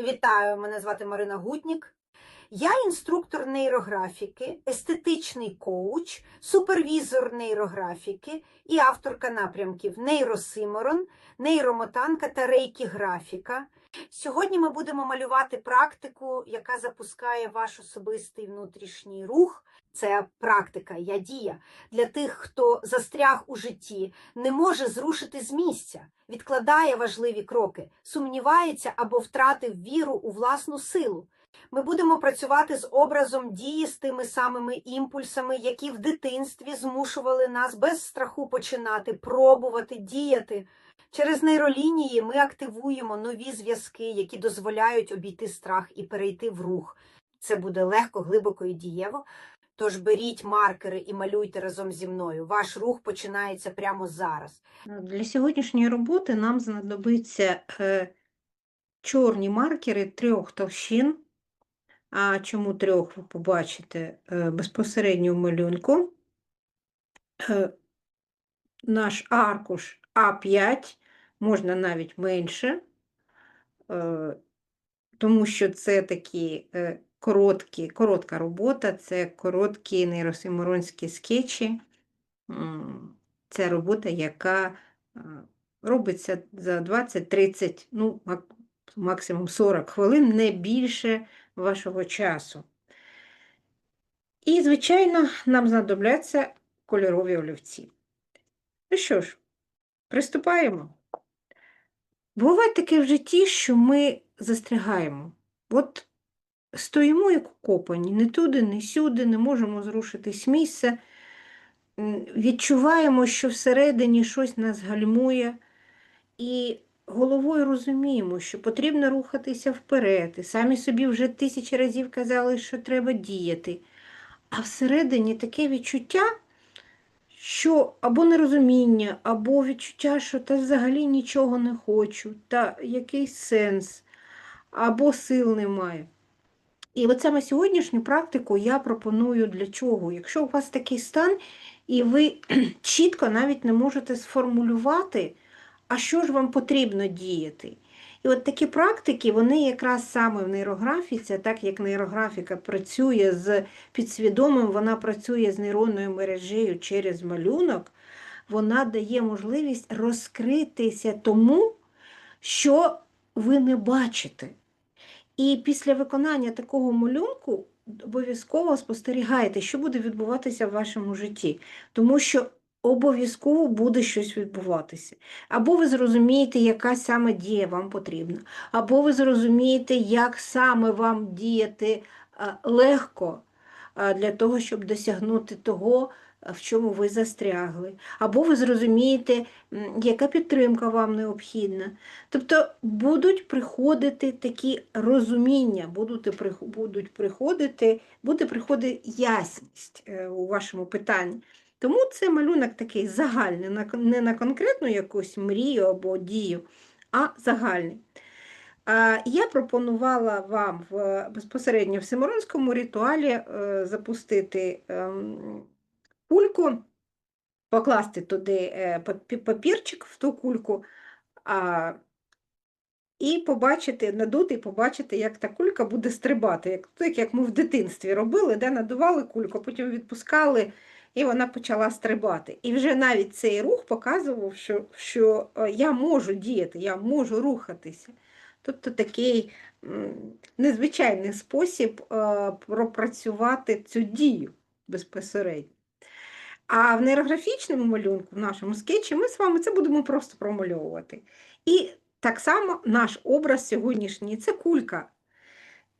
Вітаю, мене звати Марина Гутнік. Я інструктор нейрографіки, естетичний коуч, супервізор нейрографіки і авторка напрямків нейросиморон, нейромотанка та рейкі-графіка. Сьогодні ми будемо малювати практику, яка запускає ваш особистий внутрішній рух. Це практика, я дія для тих, хто застряг у житті, не може зрушити з місця, відкладає важливі кроки, сумнівається або втратив віру у власну силу. Ми будемо працювати з образом дії з тими самими імпульсами, які в дитинстві змушували нас без страху починати, пробувати, діяти. Через нейролінії ми активуємо нові зв'язки, які дозволяють обійти страх і перейти в рух. Це буде легко, глибоко і дієво. Тож беріть маркери і малюйте разом зі мною. Ваш рух починається прямо зараз. Для сьогоднішньої роботи нам знадобиться е, чорні маркери трьох товщин. А чому трьох ви побачите е, безпосередньо в малюнку. Е, наш аркуш А5, можна навіть менше, тому що це такі короткі, коротка робота, це короткі нейросимуронські скетчі. Це робота, яка е, робиться за 20-30, ну, максимум 40 хвилин, не більше вашого часу. І, звичайно, нам знадобляться кольорові олівці. Ну що ж, приступаємо. Буває таке в житті, що ми застрягаємо. От стоїмо як укопані, не туди, не сюди, не можемо зрушитись місця. Відчуваємо, що всередині щось нас гальмує, і головою розуміємо, що потрібно рухатися вперед. І самі собі вже тисячі разів казали, що треба діяти. А всередині таке відчуття, що або нерозуміння, або відчуття, що та взагалі нічого не хочу, та якийсь сенс, або сил немає. І от саме сьогоднішню практику я пропоную для чого? Якщо у вас такий стан, і ви чітко навіть не можете сформулювати, а що ж вам потрібно діяти. І от такі практики, вони якраз саме в нейрографіці, так як нейрографіка працює з підсвідомим, вона працює з нейронною мережею через малюнок, вона дає можливість розкритися тому, що ви не бачите. І після виконання такого малюнку обов'язково спостерігайте, що буде відбуватися в вашому житті, тому що обов'язково буде щось відбуватися. Або ви зрозумієте, яка саме дія вам потрібна, або ви зрозумієте, як саме вам діяти легко для того, щоб досягнути того, в чому ви застрягли, або ви зрозумієте, яка підтримка вам необхідна. Тобто будуть приходити такі розуміння, будуть, приходити, буде приходити ясність е, у вашому питанні. Тому це малюнок такий загальний, не на конкретну якусь мрію або дію, а загальний. Я пропонувала вам в, безпосередньо в Симоронському ритуалі е, запустити ем, кульку, покласти туди е, папірчик в ту кульку, а, і побачити, надути, і побачити, як та кулька буде стрибати. Як, так, як ми в дитинстві робили, де надували кульку, потім відпускали, і вона почала стрибати. І вже навіть цей рух показував, що, що е, я можу діяти, я можу рухатися. Тобто такий незвичайний спосіб е, пропрацювати цю дію безпосередньо. А в нейрографічному малюнку, в нашому скетчі, ми з вами це будемо просто промальовувати. І так само наш образ сьогоднішній це кулька.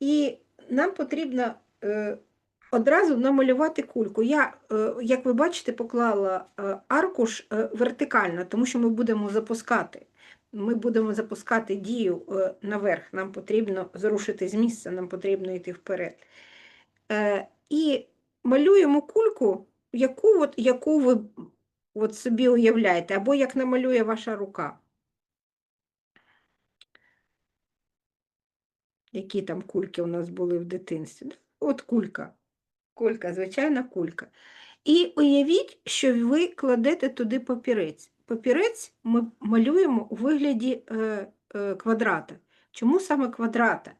І нам потрібно е, одразу намалювати кульку. Я, е, як ви бачите, поклала е, аркуш е, вертикально, тому що ми будемо запускати. Ми будемо запускати дію е, наверх. Нам потрібно зрушити з місця, нам потрібно йти вперед. Е, і малюємо кульку, яку, от, яку ви от собі уявляєте, або як намалює ваша рука. Які там кульки у нас були в дитинстві? Ну, От кулька. Кулька, звичайна кулька. І уявіть, що ви кладете туди папірець. Папірець ми малюємо у вигляді е, е, квадрата. Чому саме квадрата?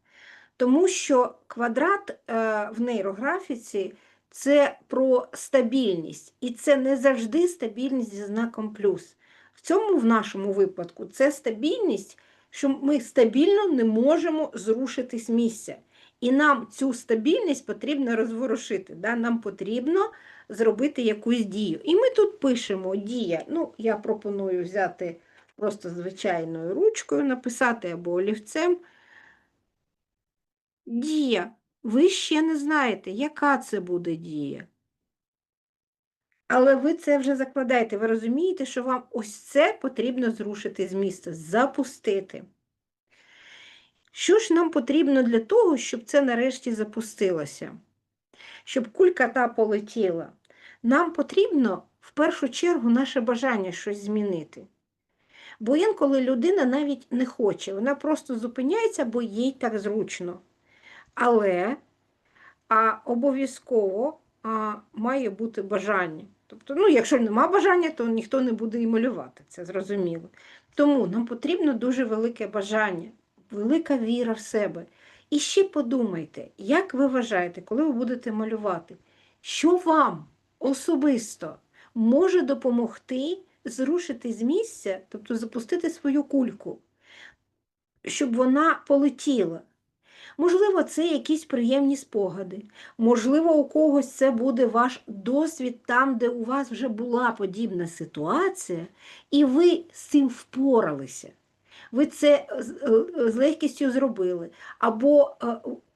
Тому що квадрат е, в нейрографіці це про стабільність, і це не завжди стабільність зі знаком плюс. В цьому в нашому випадку це стабільність, що ми стабільно не можемо зрушити з місця. І нам цю стабільність потрібно розворушити. Да? Нам потрібно зробити якусь дію. І ми тут пишемо дія. Ну, я пропоную взяти просто звичайною ручкою, написати або олівцем. Дія. Ви ще не знаєте, яка це буде дія. Але ви це вже закладаєте. Ви розумієте, що вам ось це потрібно зрушити з місця, запустити. Що ж нам потрібно для того, щоб це нарешті запустилося? Щоб кулька та полетіла? Нам потрібно в першу чергу наше бажання щось змінити. Бо інколи людина навіть не хоче, вона просто зупиняється, бо їй так зручно. Але а, обов'язково має бути бажання. Тобто, ну, якщо нема бажання, то ніхто не буде і малювати, це зрозуміло. Тому нам потрібно дуже велике бажання, велика віра в себе. І ще подумайте, як ви вважаєте, коли ви будете малювати, що вам особисто може допомогти зрушити з місця, тобто запустити свою кульку, щоб вона полетіла. Можливо, це якісь приємні спогади. Можливо, у когось це буде ваш досвід там, де у вас вже була подібна ситуація, і ви з цим впоралися. Ви це з, е, легкістю зробили. Або, е,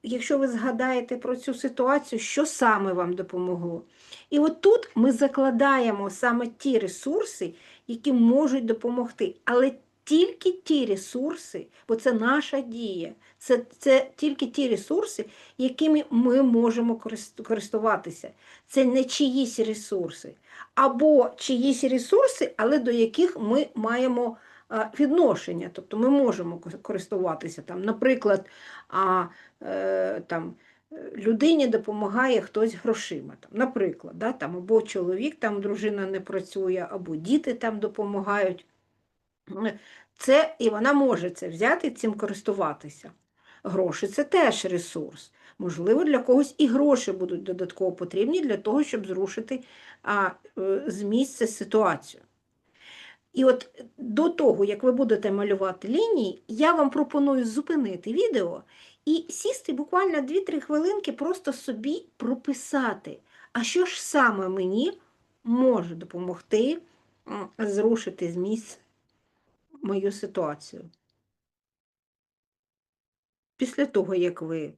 якщо ви згадаєте про цю ситуацію, що саме вам допомогло. І от тут ми закладаємо саме ті ресурси, які можуть допомогти. Але тільки ті ресурси, бо це наша дія, це, це тільки ті ресурси, якими ми можемо користуватися. Це не чиїсь ресурси, або чиїсь ресурси, але до яких ми маємо відношення. Тобто ми можемо користуватися. Там, наприклад, а, е, там, людині допомагає хтось грошима. Там, наприклад, да, там, або чоловік, там дружина не працює, або діти там допомагають. Це, і вона може це взяти, і цим користуватися. Гроші це теж ресурс. Можливо, для когось і гроші будуть додатково потрібні для того, щоб зрушити а, е, з місця ситуацію. І от до того, як ви будете малювати лінії, я вам пропоную зупинити відео і сісти буквально 2-3 хвилинки, просто собі прописати, а що ж саме мені може допомогти зрушити з місця мою ситуацію. Після того, як ви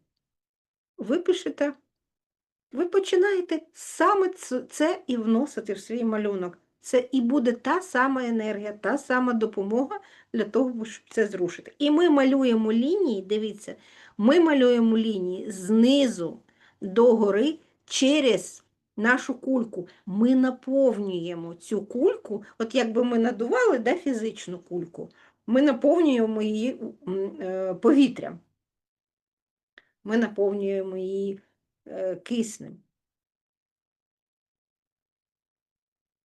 випишете, ви починаєте саме це і вносити в свій малюнок. Це і буде та сама енергія, та сама допомога для того, щоб це зрушити. І ми малюємо лінії, дивіться, ми малюємо лінії знизу до гори через нашу кульку. Ми наповнюємо цю кульку, от якби ми надували да, фізичну кульку, ми наповнюємо її е, повітрям. Ми наповнюємо її е, киснем.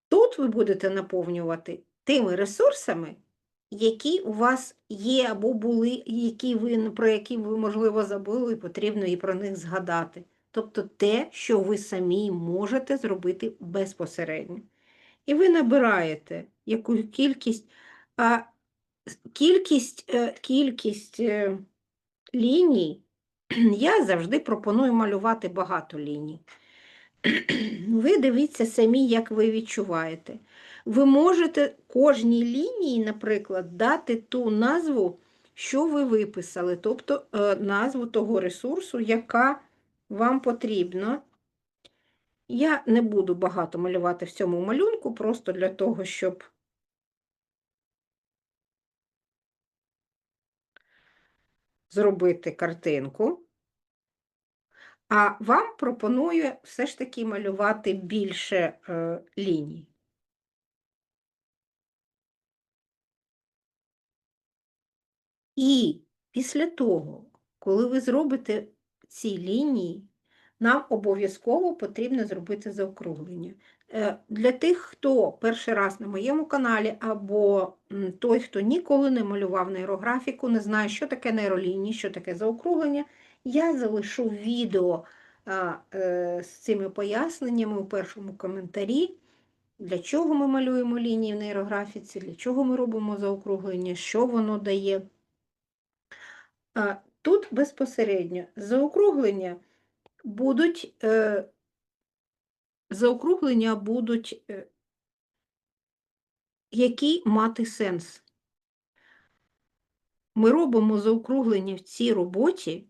Тут ви будете наповнювати тими ресурсами, які у вас є або були, які ви, про які ви, можливо, забули, і потрібно і про них згадати. Тобто те, що ви самі можете зробити безпосередньо. І ви набираєте яку кількість, а кількість, е, кількість е, ліній, я завжди пропоную малювати багато ліній. Ви дивіться самі, як ви відчуваєте. Ви можете кожній лінії, наприклад, дати ту назву, що ви виписали, тобто е, назву того ресурсу, яка вам потрібна. Я не буду багато малювати в цьому малюнку, просто для того, щоб зробити картинку. А вам пропоную все ж таки малювати більше е, ліній. І після того, коли ви зробите ці лінії, нам обов'язково потрібно зробити заокруглення. Е, Для тих, хто перший раз на моєму каналі, або той, хто ніколи не малював нейрографіку, не знає, що таке нейролінії, що таке заокруглення, я залишу відео е, з цими поясненнями у першому коментарі, для чого ми малюємо лінії в нейрографіці, для чого ми робимо заокруглення, що воно дає. Тут безпосередньо заокруглення будуть, е, заокруглення будуть е, які мати сенс. Ми робимо заокруглення в цій роботі,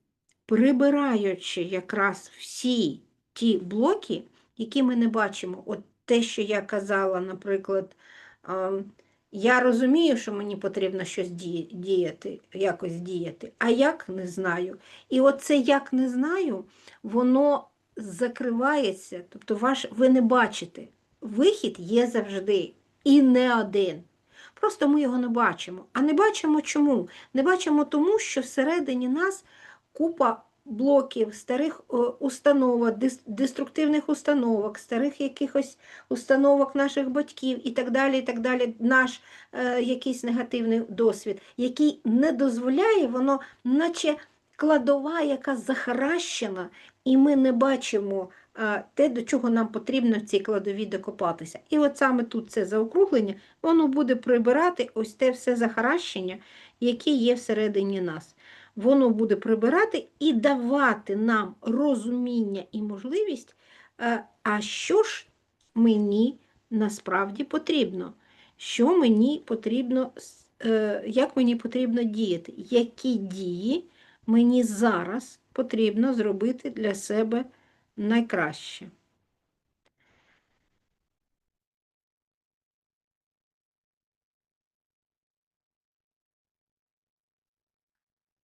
прибираючи якраз всі ті блоки, які ми не бачимо. От те, що я казала, наприклад, ем, я розумію, що мені потрібно щось діяти, якось діяти, а як не знаю. І оце як не знаю, воно закривається, тобто ваш, ви не бачите. Вихід є завжди і не один. Просто ми його не бачимо. А не бачимо чому? Не бачимо тому, що всередині нас купа блоків, старих е, установок, деструктивних установок, старих якихось установок наших батьків і так далі, і так далі, наш е, якийсь негативний досвід, який не дозволяє, воно наче кладова, яка захаращена, і ми не бачимо е, те, до чого нам потрібно в цій кладовій докопатися. І от саме тут це заокруглення, воно буде прибирати ось те все захаращення, яке є всередині нас. Воно буде прибирати і давати нам розуміння і можливість, е, а що ж мені насправді потрібно, що мені потрібно, е, як мені потрібно діяти, які дії мені зараз потрібно зробити для себе найкраще.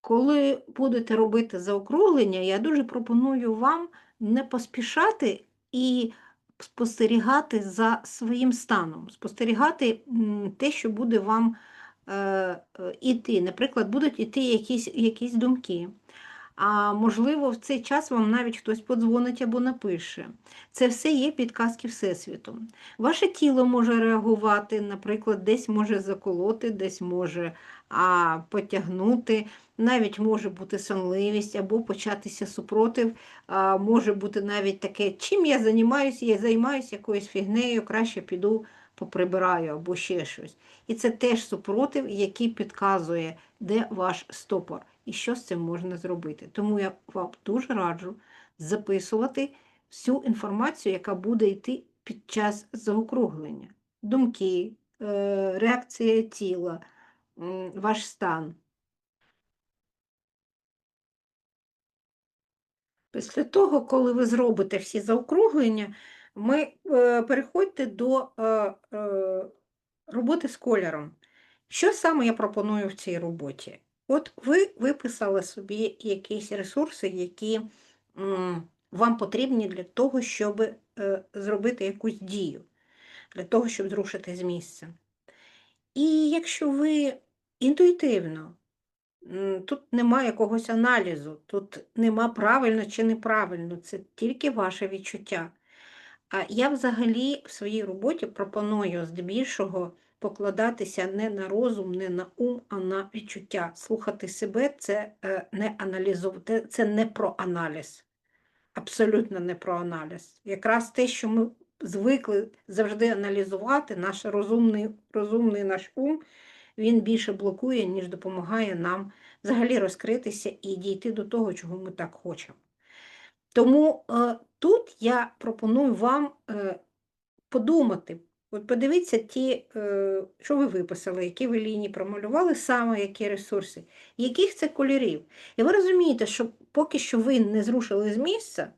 Коли будете робити заокруглення, я дуже пропоную вам не поспішати і спостерігати за своїм станом, спостерігати те, що буде вам е, е, іти. Наприклад, будуть іти якісь, якісь думки. А можливо, в цей час вам навіть хтось подзвонить або напише. Це все є підказки Всесвіту. Ваше тіло може реагувати, наприклад, десь може заколоти, десь може а, потягнути, навіть може бути сонливість або початися супротив, а, може бути навіть таке, чим я займаюся, я займаюся якоюсь фігнею, краще піду поприбираю або ще щось. І це теж супротив, який підказує, де ваш стопор і що з цим можна зробити. Тому я вам дуже раджу записувати всю інформацію, яка буде йти під час заокруглення. Думки, е, реакція тіла, ваш стан. Після того, коли ви зробите всі заокруглення, ми е, переходьте до е, е, роботи з кольором. Що саме я пропоную в цій роботі? От ви виписали собі якісь ресурси, які вам потрібні для того, щоб зробити якусь дію, для того, щоб зрушити з місця. І якщо ви інтуїтивно, тут немає якогось аналізу, тут нема правильно чи неправильно, це тільки ваше відчуття. А я взагалі в своїй роботі пропоную здебільшого покладатися не на розум, не на ум, а на відчуття. Слухати себе це е, не аналізувати, це не про аналіз. Абсолютно не про аналіз. Якраз те, що ми звикли завжди аналізувати, наш розумний, розумний наш ум, він більше блокує, ніж допомагає нам взагалі розкритися і дійти до того, чого ми так хочемо. Тому е, тут я пропоную вам е, подумати. От подивіться ті, е, що ви виписали, які ви лінії промалювали, саме які ресурси, яких це кольорів. І ви розумієте, що поки що ви не зрушили з місця,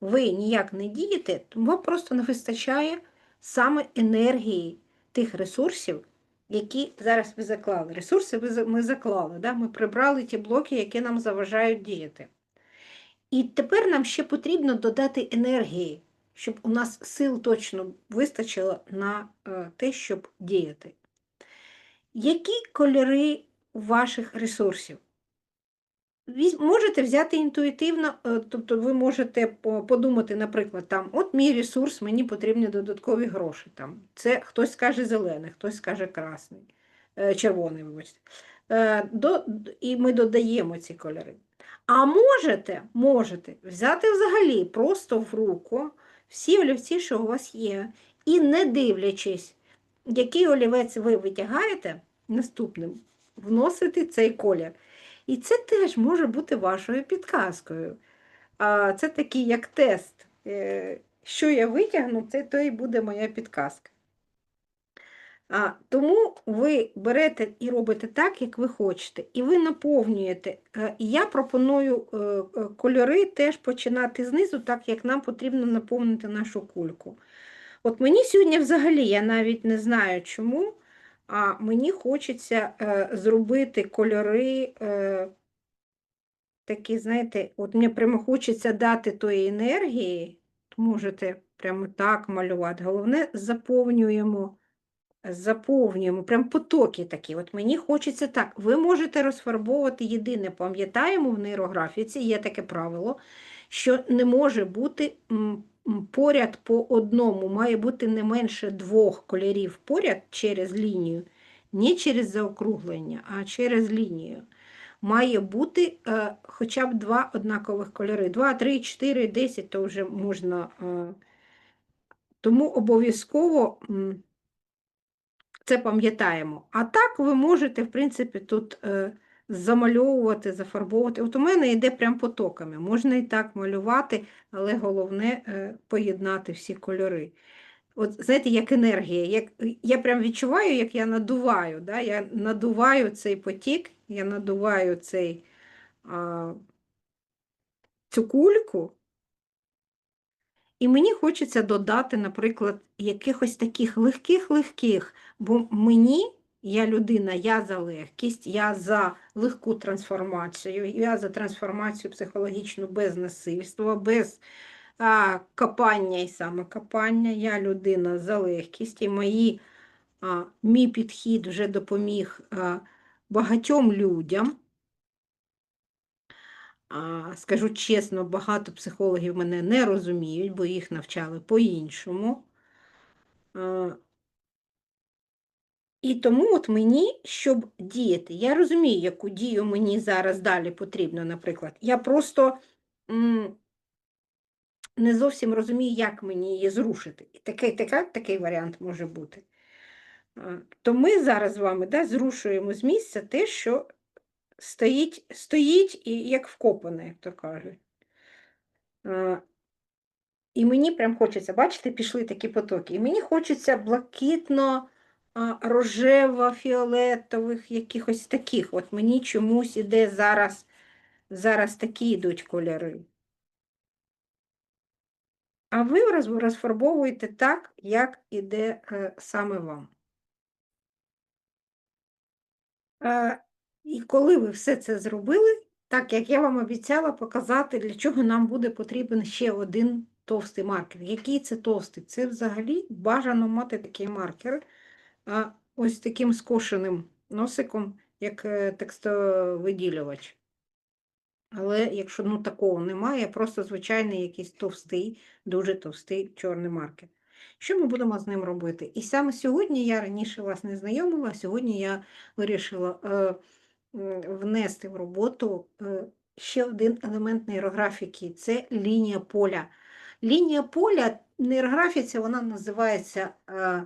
ви ніяк не дієте, то вам просто не вистачає саме енергії тих ресурсів, які зараз ви заклали. Ресурси ми заклали, да? ми прибрали ті блоки, які нам заважають діяти. І тепер нам ще потрібно додати енергії, щоб у нас сил точно вистачило на е, те, щоб діяти. Які кольори ваших ресурсів? Можете взяти інтуїтивно, е, тобто ви можете подумати, наприклад, там, от мій ресурс, мені потрібні додаткові гроші. Там. Це хтось скаже зелений, хтось скаже красний, е, червоний, вибачте. Е, до, і ми додаємо ці кольори. А можете, можете взяти взагалі просто в руку всі олівці, що у вас є, і не дивлячись, який олівець ви витягаєте, наступним вносити цей колір. І це теж може бути вашою підказкою. Це такий як тест. Е, Що я витягну, це то і буде моя підказка. Тому ви берете і робите так, як ви хочете, і ви наповнюєте. Е, я пропоную е, кольори теж починати знизу, так як нам потрібно наповнити нашу кульку. От мені сьогодні взагалі, я навіть не знаю чому, а мені хочеться е, зробити кольори е, такі, знаєте, от мені прямо хочеться дати тої енергії, можете прямо так малювати. Головне, заповнюємо, заповнюємо, прям потоки такі. От мені хочеться так. Ви можете розфарбовувати єдине, пам'ятаємо, в нейрографіці є таке правило, що не може бути м, поряд по одному, має бути не менше двох кольорів поряд через лінію, не через заокруглення, а через лінію. Має бути е, хоча б два однакових кольори. 2, 3, 4, 10 то вже можна. Е, тому обов'язково це пам'ятаємо. А так ви можете, в принципі, тут е, замальовувати, зафарбовувати. От у мене йде прям потоками. Можна і так малювати, але головне е, поєднати всі кольори. От знаєте, як енергія. Як, я прям відчуваю, як я надуваю. Да? Я надуваю цей потік, я надуваю цей, а, цю кульку. І мені хочеться додати, наприклад, якихось таких легких-легких, бо мені, я людина, я за легкість, я за легку трансформацію, я за трансформацію психологічну без насильства, без а, копання і самокопання. Я людина за легкість, і мої, а, мій підхід вже допоміг а, багатьом людям. А, Скажу чесно, багато психологів мене не розуміють, бо їх навчали по-іншому. І тому от мені, щоб діяти, я розумію, яку дію мені зараз далі потрібно, наприклад. Я просто м, не зовсім розумію, як мені її зрушити. І такий, така, такий варіант може бути. То ми зараз з вами да, зрушуємо з місця те, що стоїть, стоїть і як вкопане, як то кажуть. І мені прям хочеться, бачите, пішли такі потоки. І мені хочеться блакитно, а, рожево, фіолетових, якихось таких. От мені чомусь іде зараз, зараз такі йдуть кольори. А ви розфарбовуєте так, як іде е, саме вам. І коли ви все це зробили, так як я вам обіцяла показати, для чого нам буде потрібен ще один товстий маркер. Який це товстий? Це взагалі бажано мати такий маркер ось таким скошеним носиком, як е, текстовиділювач. Але якщо ну, такого немає, просто звичайний якийсь товстий, дуже товстий чорний маркер. Що ми будемо з ним робити? І саме сьогодні я раніше вас не знайомила, сьогодні я вирішила е, внести в роботу е, ще один елемент нейрографіки це лінія поля. Лінія поля нейрографіці вона називається е,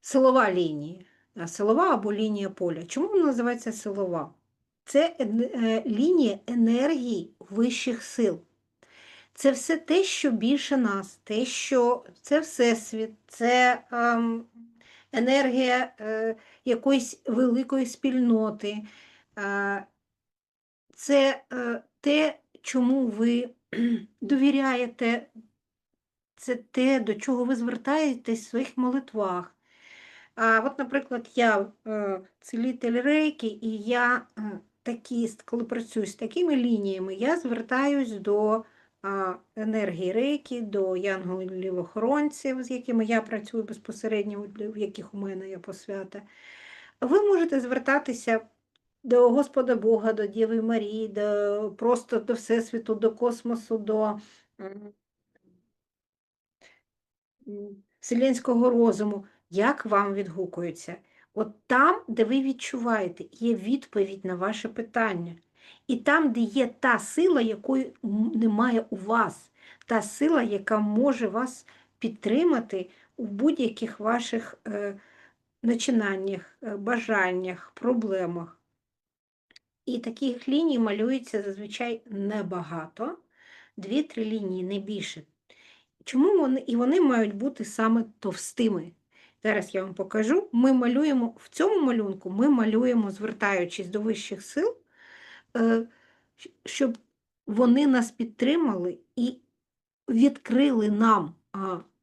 силова лінія. Силова або лінія поля. Чому вона називається силова? Це е, лінія енергії вищих сил. Це все те, що більше нас, те, що це Всесвіт, це ем, енергія е, якоїсь великої спільноти. Е, це е, те, чому ви довіряєте, це те, до чого ви звертаєтесь в своїх молитвах. А от, наприклад, я е, цілитель рейки, і я е, такі, коли працюю з такими лініями, я звертаюсь до енергії рейки, до янголів-охоронців, з якими я працюю безпосередньо, в яких у мене є посвята. Ви можете звертатися до Господа Бога, до Діви Марії, до, просто до Всесвіту, до космосу, до вселенського розуму, як вам відгукується? От там, де ви відчуваєте, є відповідь на ваше питання. І там, де є та сила, якої немає у вас, та сила, яка може вас підтримати у будь-яких ваших е, начинаннях, е, бажаннях, проблемах. І таких ліній малюється зазвичай небагато, дві-три лінії, не більше. Чому вони? І вони мають бути саме товстими. Зараз я вам покажу. Ми малюємо в цьому малюнку, ми малюємо, звертаючись до вищих сил, е, щоб вони нас підтримали і відкрили нам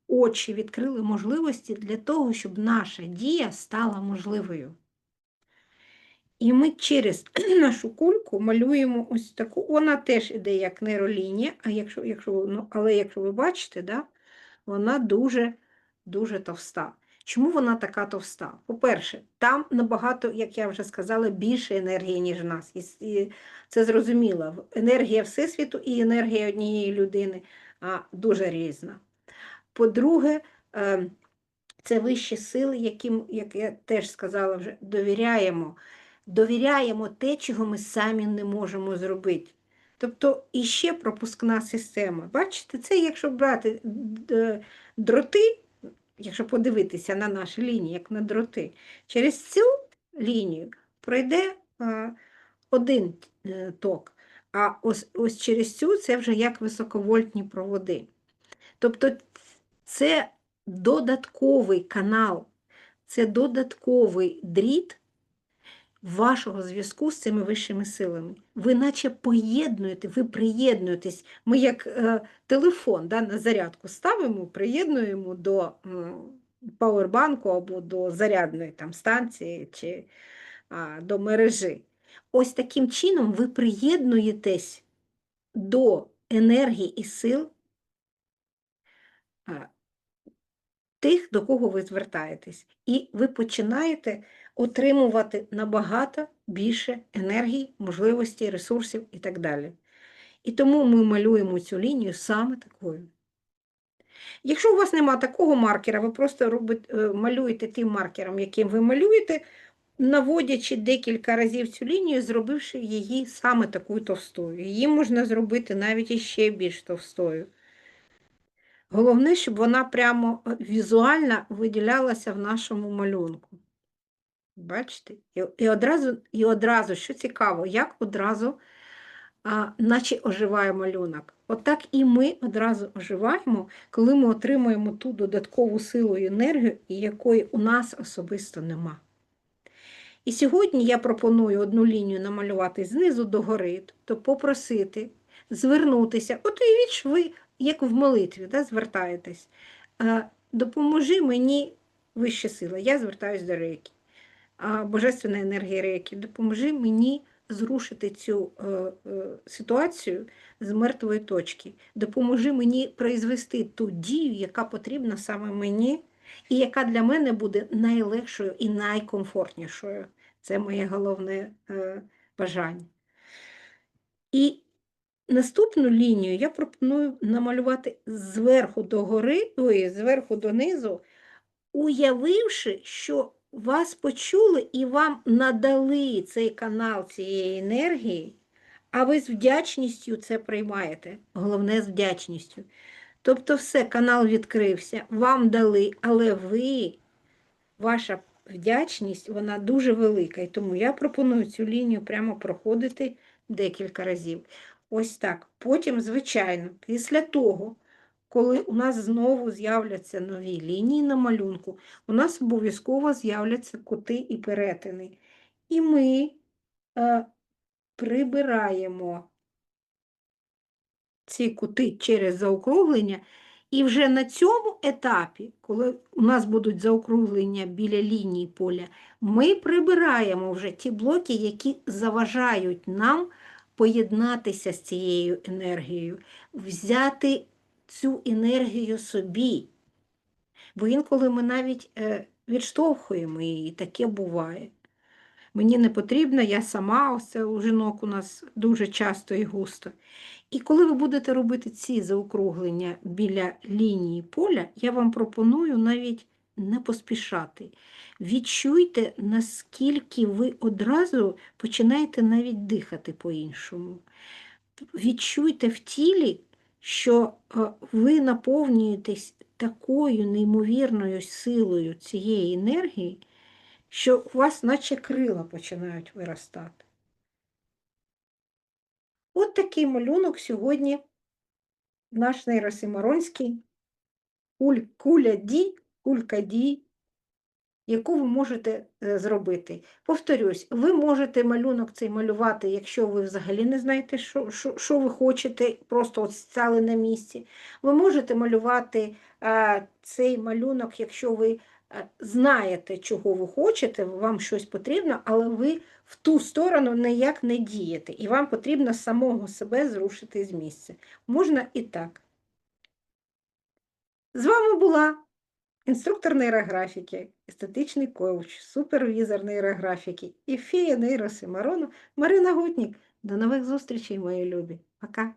очі, відкрили можливості для того, щоб наша дія стала можливою. І ми через нашу кульку малюємо ось таку. Вона теж іде як нейролінія, а якщо, якщо, ну, але якщо ви бачите, да, вона дуже, дуже товста. Чому вона така товста? По-перше, там набагато, як я вже сказала, більше енергії, ніж в нас. І, це зрозуміло. Енергія Всесвіту і енергія однієї людини дуже різна. По-друге, е, це вищі сили, яким, як я теж сказала вже, довіряємо. Довіряємо те, чого ми самі не можемо зробити. Тобто іще пропускна система. Бачите, це якщо брати дроти, якщо подивитися на наші лінії, як на дроти, через цю лінію пройде один е, ток, а ось, ось через цю це вже як високовольтні проводи. Тобто це додатковий канал, це додатковий дріт вашого зв'язку з цими вищими силами. Ви наче поєднуєте, ви приєднуєтесь. Ми як е, телефон да, на зарядку ставимо, приєднуємо до м, пауербанку або до зарядної там, станції чи а, до мережі. Ось таким чином ви приєднуєтесь до енергії і сил тих, до кого ви звертаєтесь. І ви починаєте отримувати набагато більше енергії, можливостей, ресурсів і так далі. І тому ми малюємо цю лінію саме такою. Якщо у вас нема такого маркера, ви просто робите, е, малюєте тим маркером, яким ви малюєте, наводячи декілька разів цю лінію, зробивши її саме такою товстою. Її можна зробити навіть іще більш товстою. Головне, щоб вона прямо е, візуально виділялася в нашому малюнку. Бачите? І, і, одразу, і одразу, що цікаво, як одразу, а, наче оживає малюнок. Отак і ми одразу оживаємо, коли ми отримуємо ту додаткову силу і енергію, якої у нас особисто нема. І сьогодні я пропоную одну лінію намалювати знизу до гори, тобто попросити, звернутися. От уявіть, що ви, як в молитві, да, звертаєтесь. Допоможи мені вища сила. Я звертаюсь до рейки. А Божественна енергія рейки, допоможи мені зрушити цю е, е, ситуацію з мертвої точки. Допоможи мені произвести ту дію, яка потрібна саме мені, і яка для мене буде найлегшою і найкомфортнішою. Це моє головне е, бажання. І наступну лінію я пропоную намалювати зверху до гори, ой, зверху донизу, уявивши, що вас почули і вам надали цей канал цієї енергії, а ви з вдячністю це приймаєте. Головне з вдячністю. Тобто, все, канал відкрився, вам дали, але ви, ваша вдячність, вона дуже велика. І тому я пропоную цю лінію прямо проходити декілька разів. Ось так. Потім, звичайно, після того, коли у нас знову з'являться нові лінії на малюнку, у нас обов'язково з'являться кути і перетини. І ми е, прибираємо ці кути через заокруглення. І вже на цьому етапі, коли у нас будуть заокруглення біля лінії поля, ми прибираємо вже ті блоки, які заважають нам поєднатися з цією енергією, взяти цю енергію собі. Бо інколи ми навіть е, відштовхуємо її, таке буває. Мені не потрібно, я сама, ось це у жінок у нас дуже часто і густо. І коли ви будете робити ці заокруглення біля лінії поля, я вам пропоную навіть не поспішати. Відчуйте, наскільки ви одразу починаєте навіть дихати по-іншому. Відчуйте в тілі, що е, ви наповнюєтесь такою неймовірною силою цієї енергії, що у вас наче крила починають виростати. От такий малюнок сьогодні наш нейросимаронський куль, куля Ді, кулька Ді, яку ви можете е, зробити. Повторюсь, ви можете малюнок цей малювати, якщо ви взагалі не знаєте, що, що, що ви хочете, просто от стали на місці. Ви можете малювати е, цей малюнок, якщо ви е, знаєте, чого ви хочете, вам щось потрібно, але ви в ту сторону ніяк не дієте, і вам потрібно самого себе зрушити з місця. Можна і так. З вами була інструктор нейрографіки, естетичний коуч, супервізор нейрографіки і фія нейросимарону Марина Гутнік. До нових зустрічей, мої любі. Пока!